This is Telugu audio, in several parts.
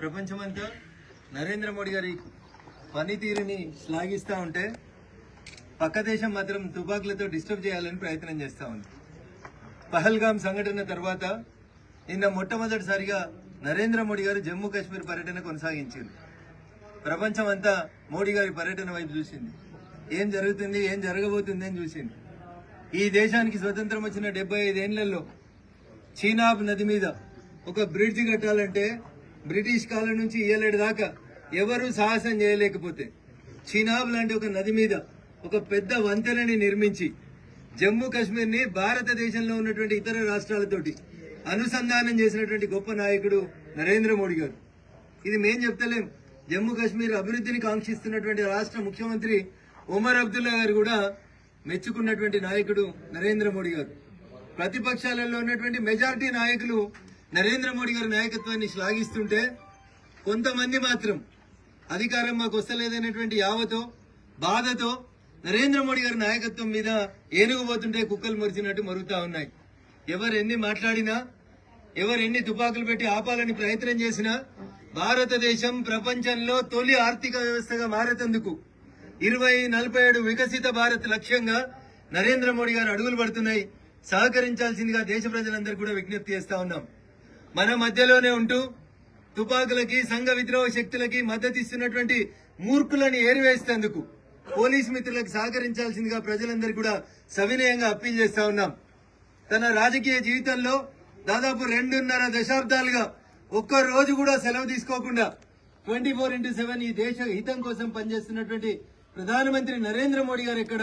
ప్రపంచమంతా నరేంద్ర మోడీ గారి పనితీరుని శ్లాఘిస్తూ ఉంటే పక్క దేశం మాత్రం తుపాకులతో డిస్టర్బ్ చేయాలని ప్రయత్నం చేస్తూ ఉంది. పహల్గామ్ సంఘటన తర్వాత నిన్న మొట్టమొదటిసారిగా నరేంద్ర మోడీ గారు జమ్మూ కాశ్మీర్ పర్యటన కొనసాగించారు ప్రపంచం అంతా మోడీ గారి పర్యటన వైపు చూసింది. ఏం జరుగుతుంది ఏం జరగబోతుంది అని చూసింది. ఈ దేశానికి స్వతంత్రం వచ్చిన డెబ్బై ఐదేళ్ళలో చీనాబ్ నది మీద ఒక బ్రిడ్జ్ కట్టాలంటే బ్రిటిష్ కాలం నుంచి ఏలేడు దాకా ఎవరు సాహసం చేయలేకపోతే చినాబ్ లాంటి ఒక నది మీద ఒక పెద్ద వంతెనని నిర్మించి జమ్మూ కాశ్మీర్ని భారతదేశంలో ఉన్నటువంటి ఇతర రాష్ట్రాలతోటి అనుసంధానం చేసినటువంటి గొప్ప నాయకుడు నరేంద్ర మోడీ గారు. ఇది మేం చెప్తలేం. జమ్మూ కాశ్మీర్ అభివృద్ధిని కాంక్షిస్తున్నటువంటి రాష్ట్ర ముఖ్యమంత్రి ఉమర్ అబ్దుల్లా గారు కూడా మెచ్చుకున్నటువంటి నాయకుడు నరేంద్ర మోడీ గారు. ప్రతిపక్షాలలో ఉన్నటువంటి మెజారిటీ నాయకులు నరేంద్ర మోడీ గారి నాయకత్వాన్ని శ్లాఘిస్తుంటే కొంతమంది మాత్రం అధికారం మాకు వస్తలేదనేటువంటి యావతో బాధతో నరేంద్ర మోడీ గారి నాయకత్వం మీద ఏనుగుపోతుంటే కుక్కలు మరిచినట్టు మరుగుతా ఉన్నాయి. ఎవరు ఎన్ని మాట్లాడినా ఎవరు ఎన్ని తుపాకులు పెట్టి ఆపాలని ప్రయత్నం చేసినా భారతదేశం ప్రపంచంలో తొలి ఆర్థిక వ్యవస్థగా మారేందుకు ఇరవై నలభై ఏడు వికసిత భారత్ లక్ష్యంగా నరేంద్ర మోడీ గారు అడుగులు పడుతున్నాయి. సహకరించాల్సిందిగా దేశ ప్రజలందరూ కూడా విజ్ఞప్తి చేస్తా ఉన్నాం. మన మధ్యలోనే ఉంటూ తుపాకులకి సంఘ విద్రోహ శక్తులకి మద్దతు ఇస్తున్నటువంటి మూర్ఖులని ఏరివేసేందుకు పోలీస్ మిత్రులకు సహకరించాల్సిందిగా ప్రజలందరూ కూడా సవినయంగా అప్పీల్ చేస్తా ఉన్నాం. తన రాజకీయ జీవితంలో దాదాపు రెండున్నర దశాబ్దాలుగా ఒక్క రోజు కూడా సెలవు తీసుకోకుండా ట్వంటీ ఫోర్ ఇంటూ సెవెన్ ఈ దేశ హితం కోసం పనిచేస్తున్నటువంటి ప్రధానమంత్రి నరేంద్ర మోడీ గారు ఇక్కడ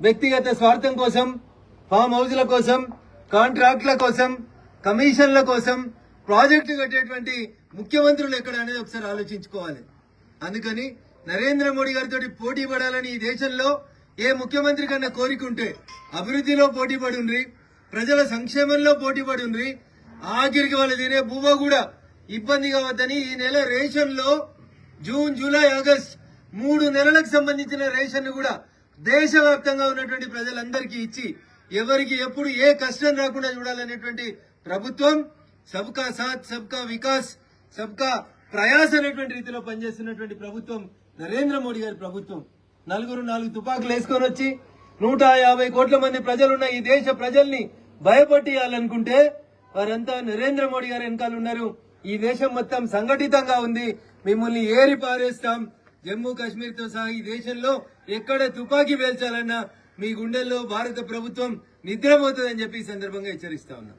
వ్యక్తిగత స్వార్థం కోసం ఫామ్ హౌజ్ల కోసం కాంట్రాక్ట్ల కోసం కమిషన్ల కోసం ప్రాజెక్టు కట్టేటువంటి ముఖ్యమంత్రులు ఎక్కడ అనేది ఒకసారి ఆలోచించుకోవాలి. అందుకని నరేంద్ర మోడీ గారితో పోటీ పడాలని ఈ దేశంలో ఏ ముఖ్యమంత్రి కన్నా కోరికుంటే అభివృద్ధిలో పోటీ పడి ప్రజల సంక్షేమంలో పోటీ పడుండ్రి ఉండ్రి ఆఖరికి వాళ్ళు తినే బువ్వ కూడా ఇబ్బంది కావద్దని ఈ నెల రేషన్లో జూన్ జూలై ఆగస్ట్ మూడు నెలలకు సంబంధించిన రేషన్ కూడా దేశవ్యాప్తంగా ఉన్నటువంటి ప్రజలందరికీ ఇచ్చి ఎవరికి ఎప్పుడు ఏ కష్టం రాకుండా చూడాలనేటువంటి ప్రభుత్వం సబ్కా సాత్ సబ్కా వికాస్ సబ్కా ప్రయాస్ అనేటువంటి రీతిలో పనిచేస్తున్నటువంటి ప్రభుత్వం నరేంద్ర మోడీ గారి ప్రభుత్వం. నలుగురు నాలుగు తుపాకులు వేసుకొని వచ్చి నూట యాభై కోట్ల మంది ప్రజలున్న ఈ దేశ ప్రజల్ని భయపట్టియాలనుకుంటే వారంతా నరేంద్ర మోడీ గారు వెనకాల ఉన్నారు. ఈ దేశం మొత్తం సంఘటితంగా ఉంది. మిమ్మల్ని ఏరి పారేస్తాం. జమ్మూ కాశ్మీర్తో సహా ఈ దేశంలో ఎక్కడ తుపాకీ పేల్చాలన్నా మీ గుండెల్లో భారత ప్రభుత్వం నిద్రపోతుందని చెప్పి ఈ సందర్భంగా హెచ్చరిస్తా ఉన్నాం.